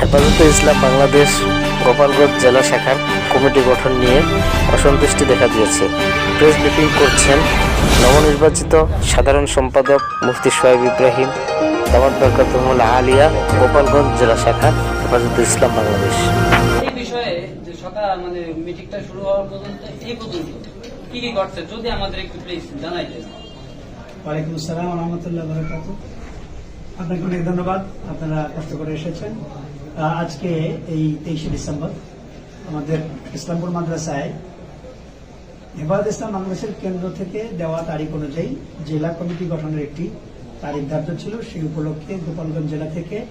হেফাজতে ইসলাম বাংলাদেশ গোপালগঞ্জ জেলা শাখার কমিটি গঠন নিয়ে অসন্তুষ্টি দেখা দিয়েছে। প্রেস ব্রিফিং করছেন নবনির্বাচিত সাধারণ সম্পাদক মুফতি সোয়েব ইব্রাহিম দামাত বরকাতুল আলিয়া গোপালগঞ্জ জেলা শাখা হেফাজতে ইসলাম বাংলাদেশ। এই বিষয়ে যে সকাল মানে মিটিংটা শুরু হওয়ার পর্যন্ত এই পর্যন্ত কি কি ঘটছে যদি আমাদের একটু প্লিজ জানাই দেন ওয়ালাইকুম আসসালাম রহমতুল্লাহ বরকাত আপনাকে অনেক ধন্যবাদ আপনারা কষ্ট করে এসেছেন। আজকে এই তেইশে ডিসেম্বর আমাদের ইসলামপুর মাদ্রাসায় হেফাজত ইসলাম বাংলাদেশের কেন্দ্র থেকে দেওয়া তারিখ অনুযায়ী জেলা কমিটি গঠনের একটি তারিখ ধার্য ছিল। সেই উপলক্ষে গোপালগঞ্জ জেলা থেকে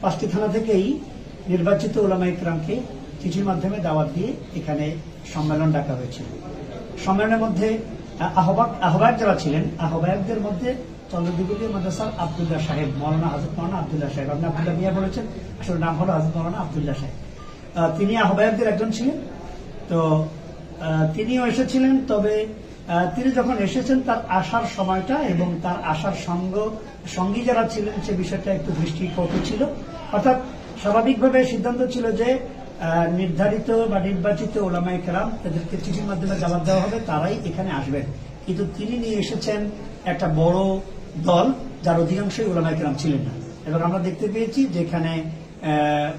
পাঁচটি থানা থেকেই নির্বাচিত ওলামা ইকরামকে চিঠির মাধ্যমে দাওয়াত দিয়ে এখানে সম্মেলন ডাকা হয়েছিল। সম্মেলনের মধ্যে আহ, আহ্বাক আহ্বায়ক যারা ছিলেন আহ্বায়কদের মধ্যে চন্দ্রদিগুলি মাদ্রাসার আবদুল্লাহ সাহেব, মৌলানা হাজরত মৌলানা আবদুল্লাহ সাহেব। আপনি আবদুল্লাহ মিয়া বলেছেন, আসলে নাম হলো হাজরত মৌলানা আবদুল্লাহ সাহেব। তিনি আহ্বায়কদের একজন ছিলেন। তো তিনিও এসেছিলেন, তবে তিনি যখন এসেছেন, তার আসার সময়টা এবং তার আসার সঙ্গ, সঙ্গী যারা ছিলেন, সে বিষয়টা একটু দৃষ্টি দৃষ্টিকটু ছিল। অর্থাৎ, স্বাভাবিকভাবে সিদ্ধান্ত ছিল যে নির্ধারিত বা নির্বাচিত ওলামাই কেরাম তাদেরকে চিঠির মাধ্যমে জবাব দেওয়া হবে, তারাই এখানে আসবেন। কিন্তু তিনি নিয়ে এসেছেন একটা বড় দল যার অধিকাংশই ওলামাই কেরাম ছিলেন না। এবং আমরা দেখতে পেয়েছি যেখানে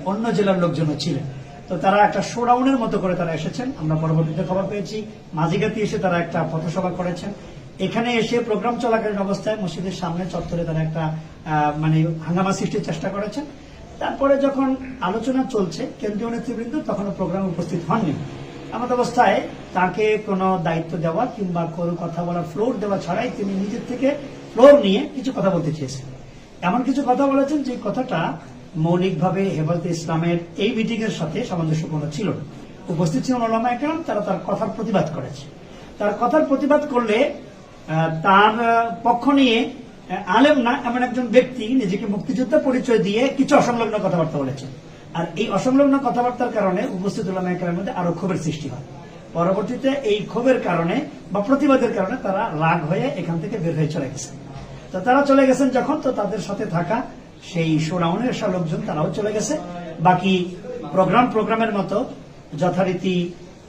অন্য জেলার লোকজনও ছিলেন। তো তারা একটা শোডাউনের মতো করে তারা এসেছেন। আমরা পরবর্তীতে খবর পেয়েছি, মাঝিগাতি এসে তারা একটা পথসভা করেছেন। এখানে এসে প্রোগ্রাম চলাকালীন অবস্থায় মসজিদের সামনে চত্বরে তারা একটা মানে হাঙ্গামা সৃষ্টির চেষ্টা করেছেন। তারপরে যখন আলোচনা চলছে, কেন্দ্রীয় নেতৃবৃন্দ তখনও প্রোগ্রামে উপস্থিত হননি। এমন অবস্থায় তাকে কোনো দায়িত্ব দেওয়া কিংবা কোনো কথা বলার ফ্লোর দেওয়া ছাড়াই তিনি নিজের থেকে ফ্লোর নিয়ে কিছু কথা বলতে চেয়েছেন। এমন কিছু কথা বলেছেন যে কথাটা মৌলিকভাবে হেফাজতে ইসলামের এই মিটিং এর সাথে সামঞ্জস্যপূর্ণ ছিল না। উপস্থিত ছিলেন ওলামা একরাম, তারা তার কথার প্রতিবাদ করেছে। তার কথার প্রতিবাদ করলে তার পক্ষ নিয়ে আলেম না, এমন একজন ব্যক্তি নিজেকে মুক্তিযোদ্ধা পরিচয় দিয়ে কিছু অসংলগ্ন কথাবার্তা বলেছেন। আর এই অসংলগ্ন কথাবার্তার কারণে উপস্থিত ওলামা একরামের মধ্যে আরও ক্ষোভের সৃষ্টি হয়। পরবর্তীতে এই ক্ষোভের কারণে বা প্রতিবাদের কারণে তারা রাগ হয়ে এখান থেকে বের হয়ে চলে গেছেন তো তারা চলে গেছেন যখন? তো তাদের সাথে থাকা সেই শোডাউনের এসা লোকজন তারাও চলে গেছে। বাকি প্রোগ্রাম প্রোগ্রামের মতো যথারীতি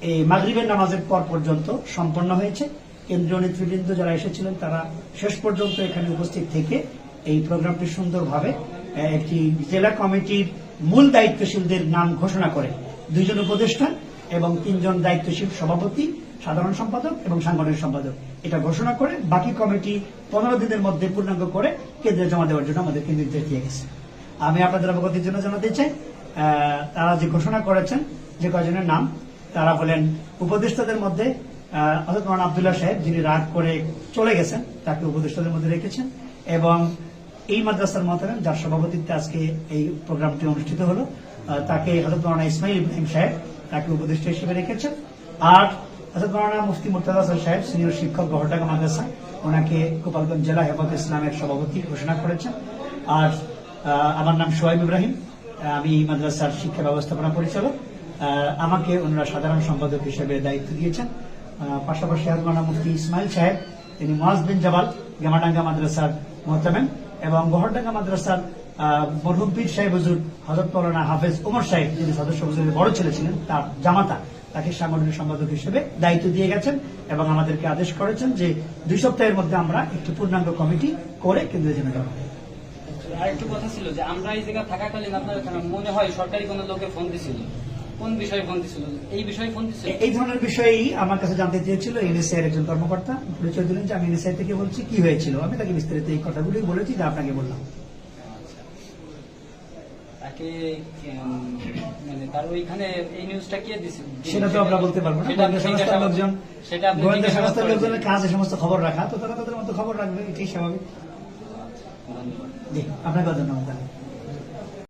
এই মাগরিবের নামাজের পর পর্যন্ত সম্পন্ন হয়েছে। কেন্দ্রীয় নেতৃবৃন্দ যারা এসেছিলেন তারা শেষ পর্যন্ত এখানে উপস্থিত থেকে এই প্রোগ্রামটি সুন্দরভাবে একটি জেলা কমিটির মূল দায়িত্বশীলদের নাম ঘোষণা করে। দুইজন উপদেষ্টা এবং তিনজন দায়িত্বশীল সভাপতি, সাধারণ সম্পাদক এবং সাংগঠনিক সম্পাদক। এটা ঘোষণা করে বাকি কমিটি পনেরো দিনের মধ্যে পূর্ণাঙ্গ করে কেন্দ্রে জমা দেওয়ার জন্য আমাদেরকে নির্দেশ দিয়ে গেছে। আমি আপনাদের অবগতির জন্য জানাতে চাই তারা যে ঘোষণা করেছেন যে কয়জনের নাম, তারা হলেন উপদেষ্টাদের মধ্যে হজরত আবদুল্লাহ সাহেব যিনি রাগ করে চলে গেছেন, তাকে উপদেষ্টাদের মধ্যে রেখেছেন এবং এই মাদ্রাসার মহতারাম, যার সভাপতিত্বে আজকে এই প্রোগ্রামটি অনুষ্ঠিত হলো তাকে হজরত মৌলানা ইসমাইল ইব্রাহিম সাহেব তাকে উপদেষ্টা হিসেবে রেখেছেন। আর হজরত মৌলানা মুফতি হাসান সাহেব, সিনিয়র শিক্ষক গহরটাকা মাদ্রাসা, ওনাকে গোপালগঞ্জ জেলা হেফাজত ইসলামের সভাপতি ঘোষণা করেছেন। আর আমার নাম সোয়াইব ইব্রাহিম। আমি মাদ্রাসার শিক্ষা ব্যবস্থাপনা পরিচালক। আমাকে ওনারা সাধারণ সম্পাদক হিসেবে দায়িত্ব দিয়েছেন। পাশাপাশি হাজমানা মুফতি ইসমাইল সাহেব, তিনি মহাজ বিন জাবাল, গেমাডাঙ্গা মাদ্রাসার মোহতামেন এবং গহরডাঙ্গা মাদ্রাসার মরহুম পীর সাহেব হুজুর হজরত মৌলানা হাফেজ ওমর সাহেব যিনি সদস্য হুজুরের বড় ছেলে ছিলেন তার জামাতা তাকে সাংগঠনিক সম্পাদক হিসেবে দায়িত্ব দিয়ে গেছেন এবং আমাদেরকে আদেশ করেছেন যে দুই সপ্তাহের মধ্যে আমরা একটি পূর্ণাঙ্গ কমিটি করে কেন্দ্রীয় জন্য জমা দেব। আর একটু কথা ছিল যে আমরা এই থাকাকালীন আপনার মনে হয় সরকারি কোনো লোকে ফোন দিছিল? কোন বিষয়ে ফোন দিছিল? এই বিষয়ে ফোন দিছিল? এই ধরনের বিষয়েই আমার কাছে জানতে চেয়েছিল এনএসআই এর একজন কর্মকর্তা। পরিচয় দিলেন যে আমি এনএসআই থেকে বলছি কি হয়েছিল? আমি তাকে বিস্তারিত এই কথাগুলি বলেছি যা আপনাকে বললাম। তাকে মানে তার ওইখানে এই নিউজটা কে দিছিল সেটা তো আমরা বলতে পারব না। গোয়েন্দা সংস্থার লোকজন সেটা গোয়েন্দা সংস্থার লোকজনের কাজ এই সমস্ত খবর রাখা তো তারা তাদের মতো খবর রাখবে এটাই স্বাভাবিক। ধন্যবাদ। জি আপনাকে ধন্যবাদ